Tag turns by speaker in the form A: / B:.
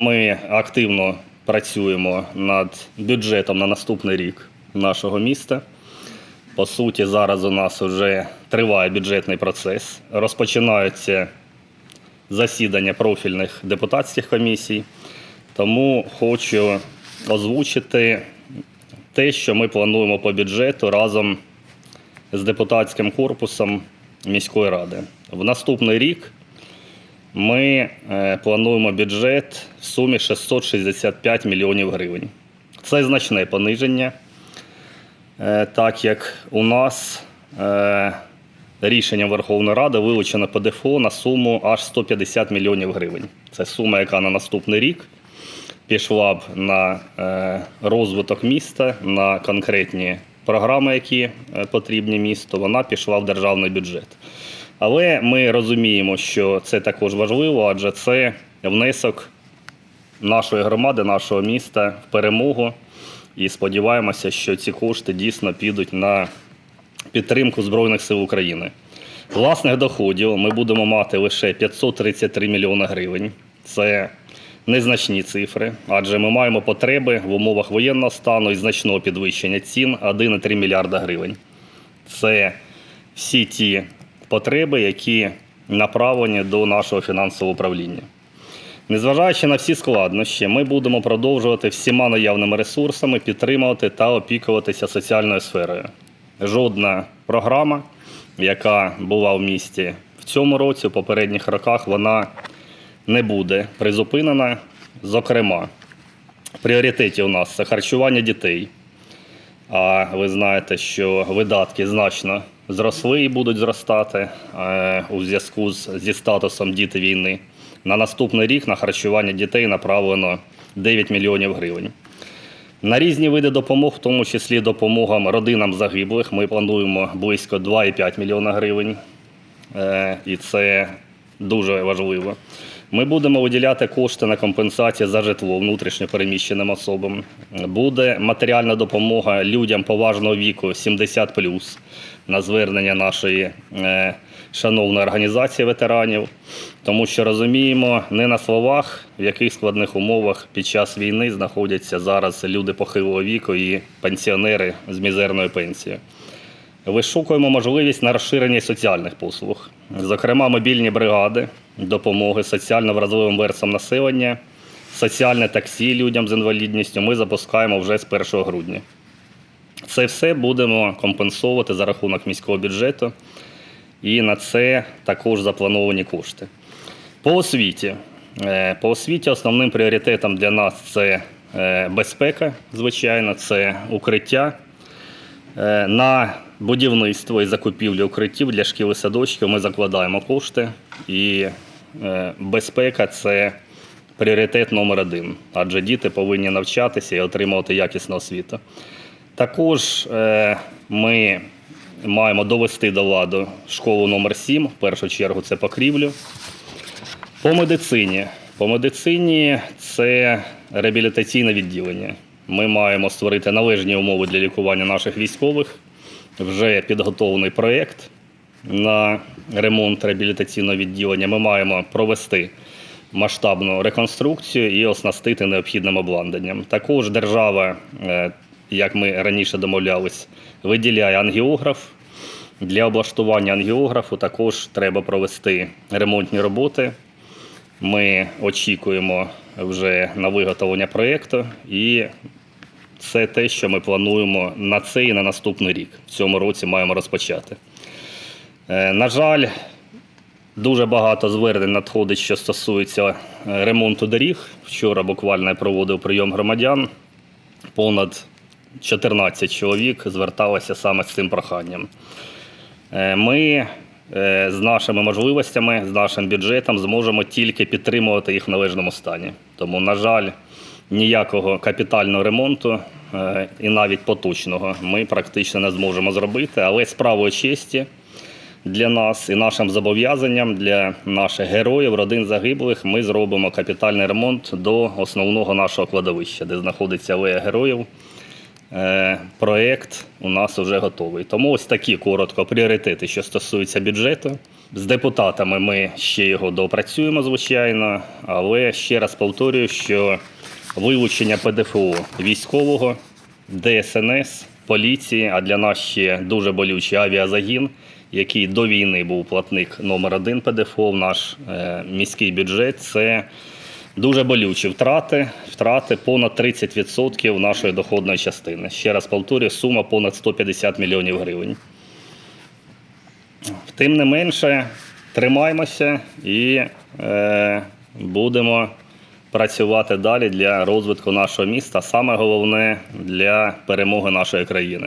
A: Ми активно працюємо над бюджетом на наступний рік нашого міста. По суті, зараз у нас вже триває бюджетний процес. Розпочинаються засідання профільних депутатських комісій. Тому хочу озвучити те, що ми плануємо по бюджету разом з депутатським корпусом міської ради. В наступний рік ми е, плануємо бюджет в сумі 665 мільйонів гривень. Це значне пониження, е, так як у нас е, рішенням Верховної Ради вилучено ПДФО на суму аж 150 мільйонів гривень. Це сума, яка на наступний рік пішла б на розвиток міста, на конкретні програми, які е, потрібні місту, вона пішла в державний бюджет. Але ми розуміємо, що це також важливо, адже це внесок нашої громади, нашого міста в перемогу. І сподіваємося, що ці кошти дійсно підуть на підтримку Збройних сил України. Власних доходів ми будемо мати лише 533 мільйони гривень. Це незначні цифри, адже ми маємо потреби в умовах воєнного стану і значного підвищення цін 1,3 мільярда гривень. Це всі ті потреби, які направлені до нашого фінансового управління. Незважаючи на всі складнощі, ми будемо продовжувати всіма наявними ресурсами підтримувати та опікуватися соціальною сферою. Жодна програма, яка була в місті в цьому році, в попередніх роках, вона не буде призупинена. Зокрема, пріоритеті у нас це харчування дітей. А ви знаєте, що видатки значно зросли і будуть зростати е, у зв'язку зі статусом діти війни. На наступний рік на харчування дітей направлено 9 мільйонів гривень. На різні види допомог, в тому числі допомогам родинам загиблих, ми плануємо близько 2,5 мільйона гривень. Е, І це дуже важливо. Ми будемо виділяти кошти на компенсацію за житло внутрішньо переміщеним особам. Буде матеріальна допомога людям поважного віку 70+, на звернення нашої е, шановної організації ветеранів, тому що розуміємо не на словах, в яких складних умовах під час війни знаходяться зараз люди похилого віку і пенсіонери з мізерною пенсією. Вишукуємо можливість на розширення соціальних послуг, зокрема мобільні бригади, допомоги соціально вразливим верствам населення, соціальне таксі людям з інвалідністю ми запускаємо вже з 1 грудня. Це все будемо компенсувати за рахунок міського бюджету, і на це також заплановані кошти. По освіті. Е, По освіті основним пріоритетом для нас це е, безпека, звичайно, це укриття. Е, На будівництво і закупівлю укриттів для шкіл і садочків ми закладаємо кошти. І е, безпека це пріоритет номер один, адже діти повинні навчатися і отримувати якісну освіту. Також е, ми маємо довести до ладу школу номер 7 в першу чергу це покрівлю. По медицині. По медицині це реабілітаційне відділення. Ми маємо створити належні умови для лікування наших військових. Вже підготовлений проєкт на ремонт реабілітаційного відділення. Ми маємо провести масштабну реконструкцію і оснастити необхідним обладнанням. Також держава, е, як ми раніше домовлялись, виділяє ангіограф. Для облаштування ангіографу також треба провести ремонтні роботи. Ми очікуємо вже на виготовлення проєкту, і це те, що ми плануємо на цей і на наступний рік. В цьому році маємо розпочати. Е, На жаль, дуже багато звернень надходить, що стосується е, ремонту доріг. Вчора буквально я проводив прийом громадян. Понад 14 чоловік зверталося саме з цим проханням. Е, Ми з нашими можливостями, з нашим бюджетом зможемо тільки підтримувати їх в належному стані. Тому, на жаль, ніякого капітального ремонту е, і навіть поточного ми практично не зможемо зробити, але справою честі для нас і нашим зобов'язанням для наших героїв, родин загиблих, ми зробимо капітальний ремонт до основного нашого кладовища, де знаходиться алея героїв. Е, Проєкт у нас вже готовий. Тому ось такі коротко пріоритети, що стосуються бюджету. З депутатами ми ще його допрацюємо, звичайно, але ще раз повторюю, що вилучення ПДФО військового, ДСНС, поліції, а для нас ще дуже болючий авіазагін, який до війни був платник номер один ПДФО в наш е, міський бюджет. Це дуже болючі втрати, втрати понад 30% нашої доходної частини. Ще раз повторюю, сума понад 150 мільйонів гривень. Тим не менше, тримаємося і е, будемо працювати далі для розвитку нашого міста. Саме головне для перемоги нашої країни.